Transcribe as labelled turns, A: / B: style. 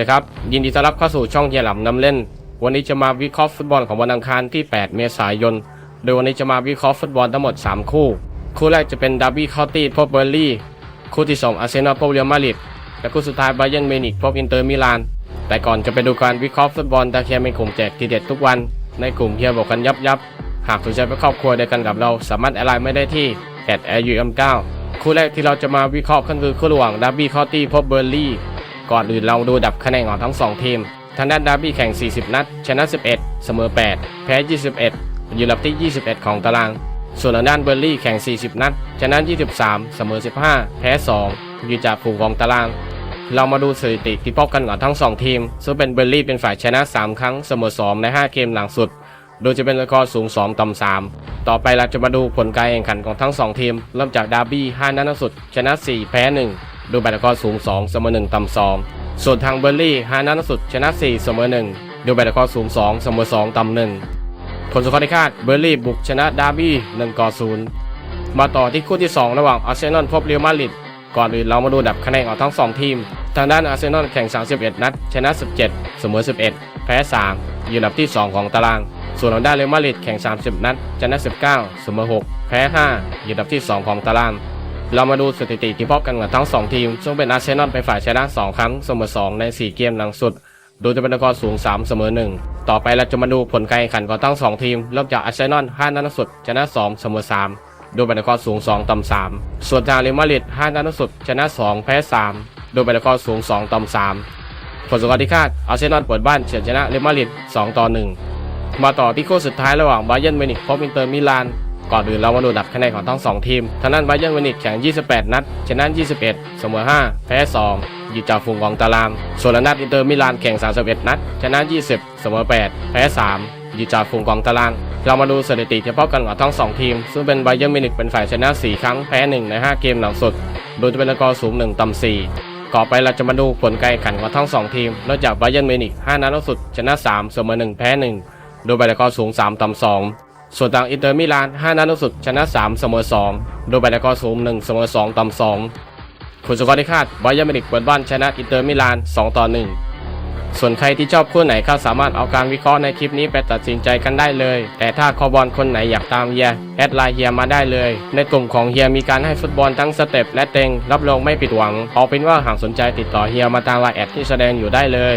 A: นะครับยินดีต้อนรับเข้าสู่ช่องเฮียหลำนำเล่น วันนี้จะมาวิเคราะห์ฟุตบอลของวันอังคารที่ 8 เมษายน โดยวันนี้จะมาวิเคราะห์ฟุตบอลทั้งหมด 3 คู่ คู่แรกจะเป็นดาร์บี้คาวตี้พบเบอร์ลี่ คู่ที่ 2 อาร์เซนอลพบเรอัลมาดริดและคู่สุดท้ายไบเยิร์นมิวนิกพบอินเตอร์มิลาน แต่ก่อนจะไปดูการวิเคราะห์ฟุตบอลตาเคียมีกลุ่มแจกทีเด็ดทุกวัน ในกลุ่มเฮียบอกกันยับยับหากสนใจเป็นครอบครัวเดียวกันกับเรา สามารถแอดไลน์ไม่ได้ที่ @aum9 คู่แรกที่เราจะมาวิเคราะห์ก็คือคู่ระหว่างดาร์บี้คาวตี้พบเบอร์ลี่ ก่อนอื่นเราดูดับคะแนนของทั้ง 2 ทีม ทางด้านดาร์บี้แข่ง 40 นัด ชนะ 11 เสมอ 8 แพ้ 21 อยู่ลำที่ 21 ของตาราง ส่วนทางด้านเบอร์ลี่แข่ง 40 นัด ชนะ 23 เสมอ 15 แพ้ 2 อยู่จากผูกของตาราง เรามาดูสถิติที่พบกันของทั้ง 2 ทีม ซึ่งเป็นเบอร์ลี่เป็นฝ่ายชนะ 3 ครั้ง เสมอ 2 ใน 5 เกมหลังสุด โดยจะเป็นสกอร์สูง 2 ต่ำ 3 ต่อไปเราจะมาดูผลการแข่งขันของทั้ง 2 ทีม เริ่มจากดาร์บี้ 5 นัดล่าสุด ชนะ 4 แพ้ 1 ดูแบตสกอสูง2เสมอ1ต่ำ2ส่วนทางเบอร์ลี่5นัดล่าสุดชนะ4เสมอ1ดูแบตสกอสูง2เสมอ2ต่ำ1ผลสกอร์ที่คาดเบอร์ลี่บุกชนะดาร์บี้1ต่อ0มาต่อที่คู่ที่ 2 ระหว่างอาร์เซนอลพบเรอัลมาดริดก่อนอื่นเรามาดูดับคะแนนของทั้ง 2 ทีม ทางด้านอาร์เซนอลแข่ง 31 นัด ชนะ 17 เสมอ 11 แพ้ 3 อยู่อันดับที่ 2 ของตาราง ส่วนทางด้านเรอัลมาดริดแข่ง 30 นัด ชนะ 19 เสมอ 6 แพ้ 5 อยู่อันดับที่ 2 ของตาราง เรามาดูสถิติที่พบกันกับทั้ง 2 ทีม ซึ่งเป็นอาร์เซนอลเป็นฝ่ายชนะ 2 ครั้งเสมอ2ใน 4 เกมหลังสุดโดยจะเป็นสกอร์สูง 3 เสมอ 1 ต่อไปเราจะมาดูผลการแข่งขันของทั้ง 2 ทีม เริ่มจากอาร์เซนอล5นัดล่าสุดชนะ 2 เสมอ3โดยแบตคอร์สูง 2ต่ำ3ส่วนทางเรอัลมาดริด5นัดล่าสุดชนะ 2 แพ้3โดยแบตคอร์สูง 2ต่ำ3ผลสกอร์ที่คาดอาร์เซนอลเปิดบ้านเฉือนชนะเรอัลมาดริด2ต่อ1มาต่อที่คู่สุดท้ายระหว่างบาเยิร์นมิวนิกพบอินเตอร์มิลาน ก่อนอื่นเรามาดูดับคะแนนของทั้ง2ทีมทางด้านบาเยิร์นมิวนิกแข่ง 28 นัด ชนะ 21 เสมอ 5 แพ้ 2 อยู่จากฝูงของตาราง ส่วนทางด้านอินเตอร์มิลานแข่ง 31 นัด ชนะ 20 เสมอ 8 แพ้ 3อยู่จากฝูงของตาราง เรามาดูสถิติเฉพาะกันของทั้ง 2 ทีม ซึ่งเป็นไบเยิร์นมินิกเป็นฝ่ายชนะ 4 ครั้ง แพ้ 1 ใน 5 เกมหลังสุด โดยจะเป็นสกอร์สูง 1 ต่ำ4ต่อไปเราจะมาดูผลการแข่งขันของทั้ง 2 ทีมเริ่มจากไบเยิร์นมินิก 5 นัดล่าสุด ชนะ 3 เสมอ 1 แพ้ 1 โดยแบตสกอร์สูง 3 ต่ำ2 ส่วนทางอินเตอร์มิลาน 5 นัดล่าสุดชนะ 3 เสมอ 2 โดยแบตสกอสูง 1 เสมอ 2 ต่ำ 2 ผลสกอร์ที่คาดบาเยิร์มินิกเปิดบ้านชนะอินเตอร์มิลาน 2 ต่อ 1 ส่วนใครที่ชอบคู่ไหนก็สามารถเอาการวิเคราะห์ในคลิปนี้ไปตัดสินใจกันได้เลย แต่ถ้าคอบอลคนไหนอยากตามเฮียแอดไลน์เฮียมาได้เลย ในกลุ่มของเฮียมีการให้ฟุตบอลทั้งสเต็ปและเต็งรับรองไม่ผิดหวังเอาเป็นว่าหากสนใจติดต่อเฮียมาทางไลน์แอดที่แสดงอยู่ได้เลย